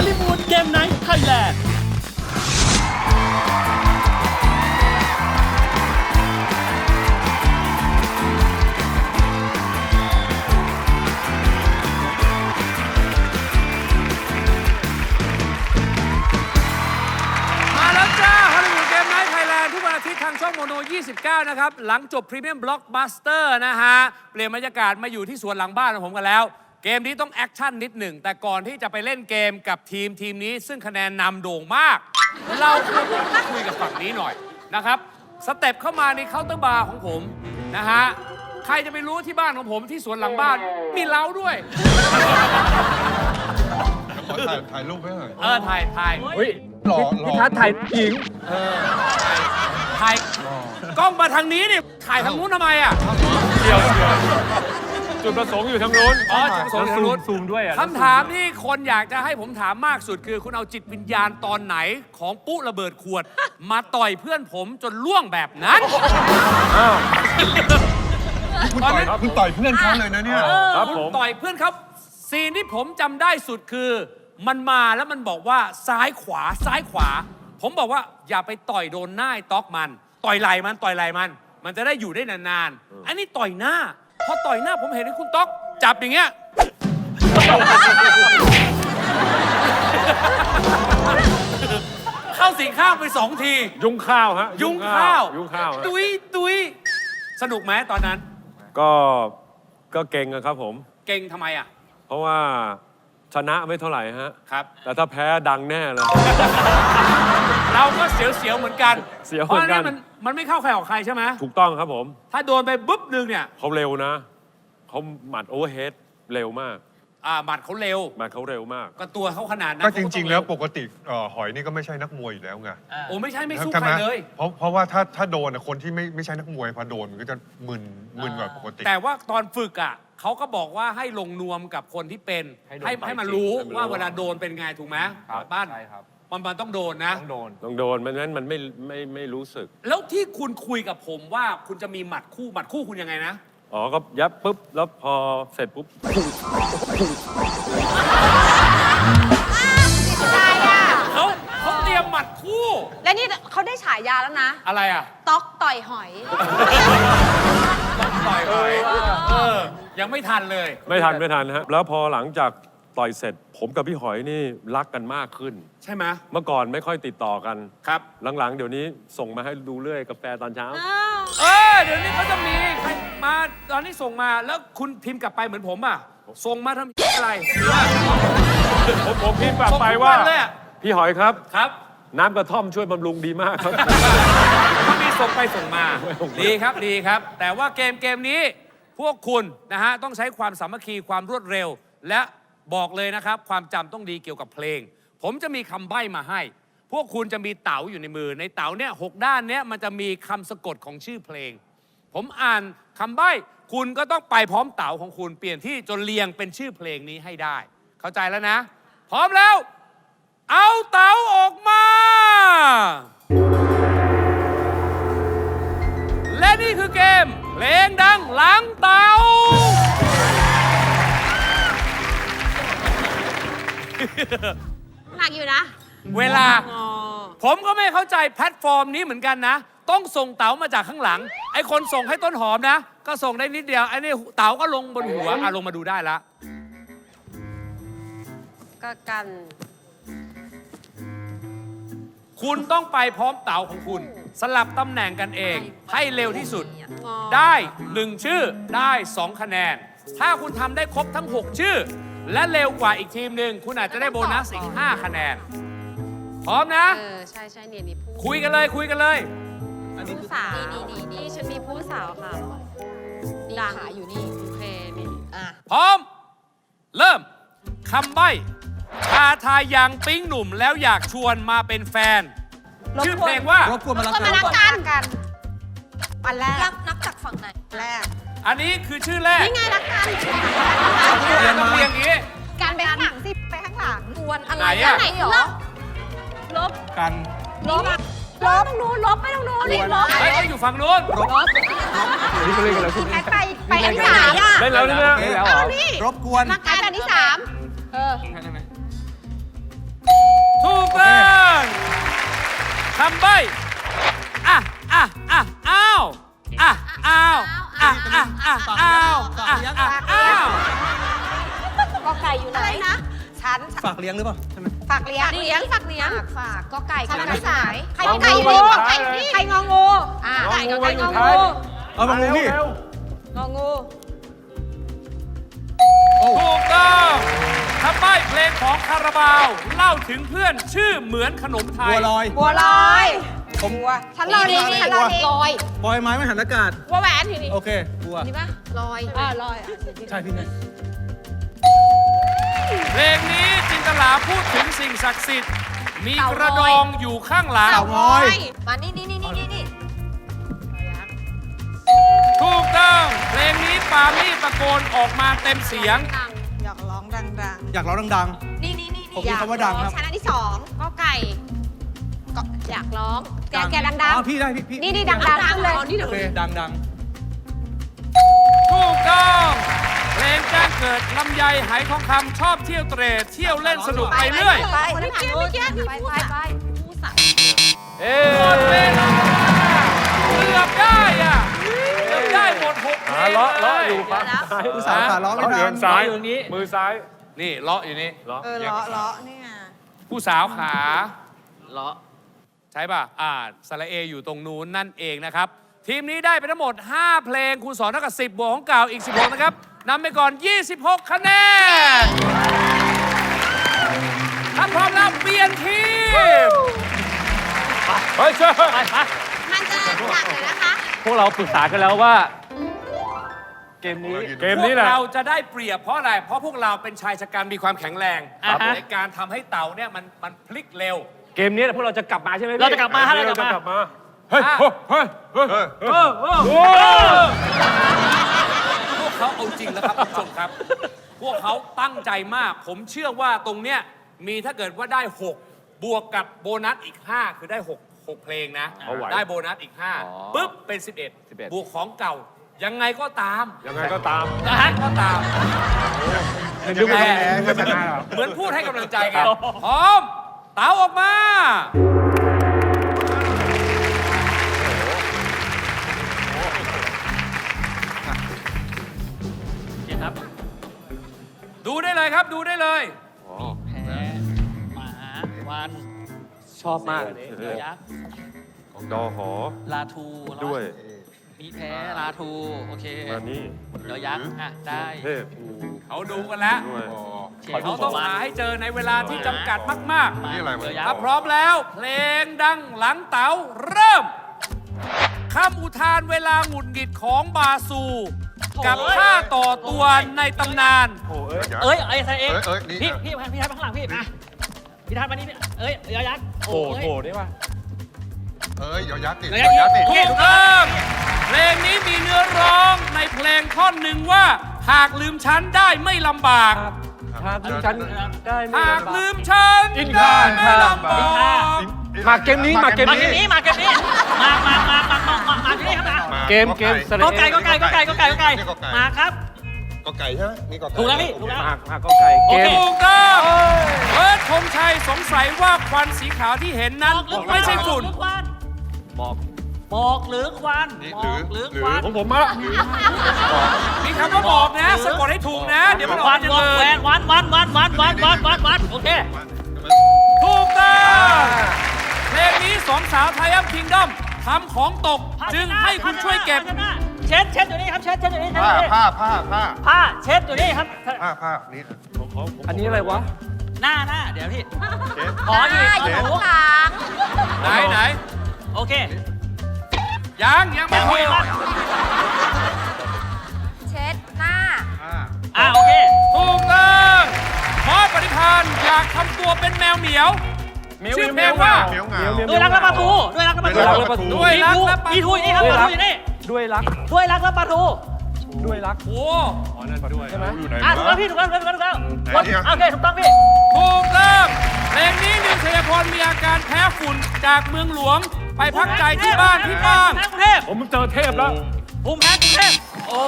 อลลีวูดเกมไนท์ไทยแลนด์มาแล้วจ้าฮอลลีวูดเกมไนท์ไทยแลนด์ทุกวันอาทิตย์ทางช่องโมโน 29 นะครับ หลังจบพรีเมียมบล็อกบัสเตอร์นะฮะ เปลี่ยนบรรยากาศมาอยู่ที่สวนหลังบ้านของผมกันแล้ว เกมนี้ต้องแอคชั่นนิดหนึ่ง แต่ก่อนที่จะไปเล่นเกมกับทีมทีมนี้ ซึ่งคะแนนนำโด่งมาก เราควรต้องคุยกับฝั่งนี้หน่อยนะครับ สเต็ปเข้ามาในเคาน์เตอร์บาร์ของผมนะฮะ ใครจะไปรู้ที่บ้านของผมที่สวนหลังบ้าน มีเล้าด้วย ขอถ่ายถ่ายรูปไว้หน่อยเออถ่ายถ่ายหล่อหล่อทัศถ่ายหญิงถ่ายกล้องมาทางนี้นี่ถ่ายทางนู้นทำไมอะ เดียวเดียว จุดประสงค์อยู่ทางนู้นอ๋อจุดประสงค์อยู่ทางนู้นซูมด้วยอะคำถามที่คนอยากจะให้ผมถามมากสุดคือ คุณเอาจิตวิญญาณตอนไหนของปุ๊ระเบิดขวด มาต่อยเพื่อนผมจนล่วงแบบนั้นอ้าวคุณต่อยคุณต่อยเพื่อนเขาเลยนะเนี่ยครับคุณผมต่อยเพื่อนครับซีนที่ผมจำได้สุดคือ มันมาแล้วมันบอกว่าซ้ายขวาซ้ายขวา ผมบอกว่าอย่าไปต่อยโดนหน้าไอ้ต๊อกมัน ต่อยไหล่มันต่อยไหล่มัน มันจะได้อยู่ได้นานๆ อันนี้ต่อยหน้าพ อต่อยหน้าผมเห็นให้คุณต๊อก จับอย่างเงี้ยเข้าสีข้างไปสองที ยุงข้าวฮะยุงข้าว ยุงข้าวฮะตุยตุยสนุกไหมตอนนั้น ก็ก็เก่งอะครับผม เก่งทำไมอะเพราะว่าชนะไม่เท่าไหร่ฮะ ครับ แต่ถ้าแพ้ดังแน่เลย เราก็เสียวๆเหมือนกันเสียวเหมือนกัน พราะฉะมันมันไม่เข้าใครออกใครใช่ไหมถูกต้องครับผมถ้าโดนไปปุ๊บนึงเนี่ยเขาเร็วนะเขาหมัดโอเวอร์เฮดเร็วมากอ่าหมัดเขาเร็วหมัดเขาเร็วมาก ก็ตัวเขาขนาดนั้นก็จเขาริงต้อๆแล้วปกติเอ่อหอยนี่ก็ไม่ใช่นักมวยอยู่แล้วไงโอ้ไม่ใช่ไม่สู้ใช่ใคไหรมเลย เพราะเพราะว่าถ้าถ้าโดนอะคนที่ไม่ไม่ใช่นักมวยพอโดนมันก็จะมึนมึนกว่าปกติ แต่ว่าตอนฝึกอะเขาก็บอกว่าให้ลงนวมกับคนที่เป็นให้โดนให้ไปให้มันจริงรู้ให้มันรู้ว่าเวลาโดนเป็นไงถูกไหมบ้านใช่ครับ มันมันต้องโดนนะ ต้องโดน ต้องโดนไม่งั้นมันไม่ไม่ไม่รู้สึก แล้วที่คุณคุยกับผมว่าคุณจะมีหมัดคู่หมัดคู่คุณยังไงนะ อ๋อก็ยับปุ๊บ แล้วพอเสร็จปุ๊บเขาเขาเตรียมหมัดคู่ และนี่เขาได้ฉายาแล้วนะ อะไรอะต๊อกต่อยหอย ต้องต่อยหอยเออ ยังไม่ทันเลย ไม่ทันไม่ทันฮะ แล้วพอหลังจาก ต่อยเสร็จ ผมกับพี่หอยนี่รักกันมากขึ้น ใช่ไหมเมื่อก่อนไม่ค่อยติดต่อกัน ครับ หลังๆ เดี๋ยวนี้ส่งมาให้ดูเรื่อยกาแฟตอนเช้า เออเดี๋ยวนี้เขาจะมีใครมาตอนนี้ส่งมาแล้วคุณพิมพ์กลับไปเหมือนผมอะส่งมาทำอะไรหรือว่า ผมผมพิมพ์กลับไปส่งทุกว่านเลยอะ พี่หอยครับ ครับ น้ำกระท่อมช่วยบำรุงดีมากครับเขามีส่งไปส่งมา ดีครับดีครับ แต่ว่าเกมเกมนี้พวกคุณนะฮะต้องใช้ความสามัคคีความรวดเร็ว และ บอกเลยนะครับ ความจำต้องดีเกี่ยวกับเพลง ผมจะมีคำใบ้มาให้ พวกคุณจะมีเต๋าอยู่ในมือ ในเต๋าเนี่ยหกด้านเนี่ยมันจะมีคำสะกดของชื่อเพลง ผมอ่านคำใบ้คุณก็ต้องไปพร้อมเต๋าของคุณเปลี่ยนที่จนเรียงเป็นชื่อเพลงนี้ให้ได้ เข้าใจแล้วนะ พร้อมแล้ว เอาเต๋าออกมา หนักอยู่นะ เวลา ผมก็ไม่เข้าใจแพลตฟอร์มนี้เหมือนกันนะ ต้องส่งเต๋ามาจากข้างหลัง ไอ้คนส่งให้ต้นหอมนะ ก็ส่งได้นิดเดียวไอ้นี่เต๋าก็ลงบนหัวอะลงมาดูได้ละก็กัน คุณต้องไปพร้อมเต๋าของคุณ สลับตำแหน่งกันเอง ให้เร็วที่สุดงอได้1ชื่อได้2คะแนน ถ้าคุณทำได้ครบทั้ง6ชื่อ และเร็วกว่าอีกทีมหนึ่งคุณอาจจะได้โบนัสอีก5คะแนน พร้อมนะ เออ ใช่ใช่เนี่ยนี่ผู้คุยกันเลยคุยกันเลย ผู้สาวนี่นี่นี่ฉันมีผู้สาวค่ะดังอยู่นี่โอเคนี่อะพร้อม เริ่มคำใบ้ชาทายยังปิ๊งหนุ่มแล้วอยากชวนมาเป็นแฟน ชื่อเพลงว่า รบกวนมารักก็กัมานรักกันกันอันแรกนับนับจากฝั่งไหน แรก อันนี้คือชื่อแรกนี่ไงละกันเรียนต้องเรียงยี้ การไปข้างหลังสิ ไปข้างหลังกวนอะไรไหนอะ ไหรอ ลบ กัน ลบ ลบตรงนู้นลบไปตรงนู้นนี่ลบไอ้ยอยู่ฝั่งนู้นนี่ก็เล่นกันแล้วไหมแพไปไปอันที่สามอะเล่นแล้วเล่นแล้วล้อรบกวนมาการอันที่สามเออ ถูกต้อทำใบอะอะอะอ้าวอะอ้าว อะอะอะอ้าวอะอะอ้าวกอไก่อยู่ไหน อะไรนะฉันฝากเลี้ยงหรือเปล่าใช่ไหมฝากเลี้ยงเลี้ยงฝากเลี้ยงฝากฝากกอไก่ฉันกับไม่สายใครไก่อยู่นี่กอไก่อยู่นี่ใครงองูอ่าไก่กับไก่งอไก่งูเอามางูพี่งองูถูกต้องคำใบ้เพลงของคาราบาว เล่าถึงเพื่อนชื่อเหมือนขนมไทยบัวลอยบัวลอย ผมบัวฉันลอยเองฉันลอยเองลอยบอยไม้ไม่หันอากาศบัวแหวนทีนี้โอเคบัวนี่ปะลอยอ่าลอยอะใช่พี่ไงเพลงนี้จินตลาพูดถึงสิ่งศักดิ์สิทธิ์ มีกระดองอยู่ข้างหลังเต่างอย มานี่นี่นี่นี่นี่ถูกต้องเพลงนี้ปามี่ตะโกนออกมาเต็มเสียง อยากร้องดังอยากร้องดังนี่นี่นี่ผมมีคำว่าดังครับฉันอันที่สองก็ไก่ ก็อยากร้องๆแกแกดัง อ๋อพี่ได้พี่พี่นี่นี่ดังๆทั้งเลย นี่เดี๋ยโอวเคดังดังถูกต้องเพลงแจ้งเกิดลำไยไหทองคำชอบเที่ยวเตรดเที่ยวเล่นสนุกไปเรื่อย ไปคนไม่ที่เกี่ยวเมื่ไม่อกี้เกี่ยวที่ไปพูดไปอะไปผู้สาวหมดเวลาเกือบได้อะเกือบได้หมดหกเพลหางเลาะเลาะเลยอยู่ฝั่งซ้ายผู้สาวขาร้องไม่เดิทันนซ้ายมือซ้าย นี่เลาะอยู่นี่เลาะเออเลาะเลาะนี่ไงผู้สาวขาเลาะ ใช่ป่ะ อ่าสระเออยู่ตรงนู้นนั่นเองนะครับ ทีมนี้ได้ไปทั้งหมด 5 เพลง คูณ2เท่ากับ 10 บวกของเก่าอีก 16 นะครับนำไปก่อน 26 คะแนนถ้าพร้อมแล้วเปลี่ยนทีม เฮ้ยเชื่อมันจะหนักเลยนะคะ พวกเราปรึกษากันแล้วว่า เกมนี้ เกมนี้แหละ พวกเราจะได้เปรียบเพราะอะไร เพราะพวกเราเป็นชายชะกันมีความแข็งแรงอ่าฮะในการทำให้เต่าเนี่ยมันมันพลิกเร็ว เกมนี้พวกเราจะกลับมาใช่ไหมพี่เราจะกลับมาฮะเราเราจะจะกกลัลับบมามาเฮ้ยอะเฮ้ยเฮ้ยเฮ้ยเฮ้ยพวกเขาเอาจริงแล้วครับคุณผู้ชมครับ พวกเขาตั้งใจมาก ผมเชื่อว่าตรงเนี้ยมีถ้าเกิดว่าได้ 6 บวกกับโบนัสอีก 5 คือได้ 6 6 เพลงนะเอาไหวได้โบนัสอีกอ๋อ5ปุ๊บเป็น11 บวกของเก่า ยังไงก็ตาม ยังไงก็ตามนะฮะก็ตามดูแลก็ชนะเหรอเหมือนพูดให้กำลังใจกันพร้อมเต๋าออกมาโอเคครับดูได้เลยครับ ดูได้เลย แพ้หมาวันชอบมากเสือยักษ์ดอหอลาทูด้วยมีแพ้ลาทู โอเคมานี่เสือยักษ์อะ ได้ เทพเขาดูกันแล้วด้วย เชเขาต้องหาให้เจอในเวลาที่จำกัดมากนี่อะไรวะเสือๆยักถ้าษ์พร้อมแล้ว เพลงดังหลังเต๋าเริ่มคำอุทานเวลาหงุดหงิดของบาซู กับท่าต่อตัวในตำนานโอ้เอ้ยเอ้ยไอ้ไทยเองเอ้ยเอ้ยนี่ พี่อะพี่พี่ทันมาข้างหลังพี่มาพี่ทันมานี่นี่เอ้ยเสือยักษ์โหดโหดได้ป่ะเอ้ยยอยัดติเสือยักษ์ยอยัดติถูกต้องเพลงนี้มีเนื้อร้องในเพลงท่อนหนึ่งว่า หากลืมฉันได้ไม่ลำบาก หากฉันได้ไม่หากลำบากลืมฉันอินได้ทานไม่ลำบากมาเกมนี้มาเกมมาเกมนี้มาเกมนี้มามามามามามามาที่นี่ครับมาเกมเกมสก็ไก่ก็ไก่ก็ไก่ก็ไก่ก็ไก่นี่ก็ไก่มาครับ ก็ไก่ใช่ไหมนี่ก็ไก่ถูกแล้วพี่ถูกแล้ว หากหากก็ไก่เกม ถูกต้องเบิร์ดธงชัยสงสัยว่าควันสีขาวที่เห็นนั้น ไม่ใช่ฝุ่น บอก บอกหรือควันนี่บหรืออกหรือหรือควันของผมมาละมีคำว่าบอกนะ สะกดให้ถูกนะ เดี๋ยวมันออกวัมานจะวันเลยวันวันวันวันวันวันวันวันโอเคถูกต้องเพลงนี้สองสาวไทอัมคิงดอมทำของตก จึงให้คุณช่วยเก็บเช็ดเช็ดอยู่นี่ครับเช็ดเช็ดอยู่นี่เช็ดผ้าอยู่นี่ผ้าผ้าผ้าผ้าเช็ดอยู่นี่ครับ ผ้าผ้านี่อันนี้อะไรวะ หน้าหน้าเดี๋ยวพี่เจ๊ขออีกอยู่หนูข้างหลัง ไหนไหน โอเค ยังยังไม่ถูกเช็ดหน้าผ้า อะโอเคถูกต้องหมอปฏิพันธ์อยากทำตัวเป็นแมวเหมียว ชื่อเพลงว่า เหมียวเหงา ด้วยรักและปลาทูด้วยรักและปลาทูด้วยรักและปลาทู ด้วยรักและปลาทู มีทูอีกครับปลาทูอยู่นี่ด้วยรักด้วยรักและปลาทูด้วยรักโอ้อ๋อนั่นด้วยใช่ไหมอยู่ไหนอะถูกแล้ววะพี่ถูกแล้วถูกแล้วถูกแล้วไหนเนี่ยโอเคถูกต้องพี่ถูกต้องเพลงนี้นิวชัยพลมีอาการแพ้ฝุ่นจากเมืองหลวง ไปพักใจที่บ้านพี่ป้างกรุงเทพผมเจอเทพแล้ว ภูมิแพ้กรุงเทพโอ้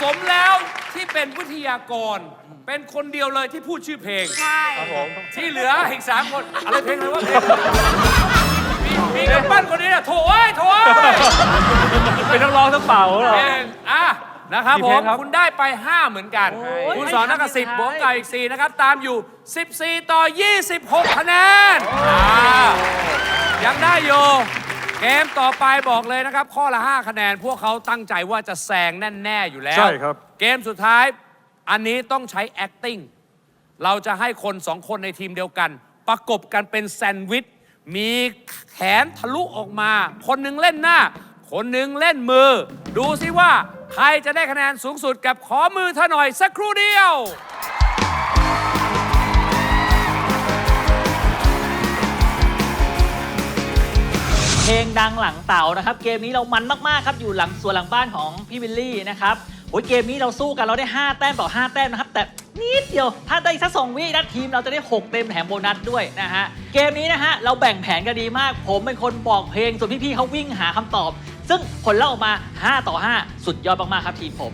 สมแล้วที่เป็นวิทยากร เป็นคนเดียวเลยที่พูดชื่อเพลง ใช่ที่เหลืออีกสามคน อะไรเพลงอะไรวะเพลงมีมีกำปั้นคนนี้นะโถ่เอ้ยโถ่เอ้ยเป็นนักร้องทั้งเป่าเหรอ เพลงอะ นะครับกี่ผเพลมงครับ คุณได้ไป 5 เหมือนกัน คุณสอนนักสิบบวกกับอีก 4 นะครับ ตามอยู่ 14 ต่อ 26 คะแนนอ่ายังได้อยู่ เกมต่อไปบอกเลยนะครับ ข้อละ 5 คะแนน พวกเขาตั้งใจว่าจะแซงแน่ ๆ อยู่แล้ว ใช่ครับ เกมสุดท้ายอันนี้ต้องใช้ acting เราจะให้คนสองคนในทีมเดียวกัน ประกบกันเป็นแซนด์วิช มีแขนทะลุออกมา คนหนึ่งเล่นหน้า คนหนึ่งเล่นมือ ดูซิว่า ใครจะได้คะแนนสูงสุดกับขอมือเธอหน่อยสักครู่เดียว เพลงดังหลังเต่านะครับ เกมนี้เรามันมากๆครับอยู่หลังส่วนหลังบ้านของพี่วิลลี่นะครับโอ้ยเกมนี้เราสู้กันเราได้ 5 แต้มต่อ 5 แต้มนะครับ แต่นิดเดียวถ้าได้อีกสักสองวินะทีมเราจะได้ 6 เต็มแถมโบนัสด้วยนะฮะ เกมนี้นะฮะ เราแบ่งแผนกันดีมาก ผมเป็นคนบอกเพลงส่วนพี่ๆเขาวิ่งหาคำตอบ ซึ่งผลลัพธ์ออกมา 5 ต่อ 5 สุดยอดมากๆครับทีมผม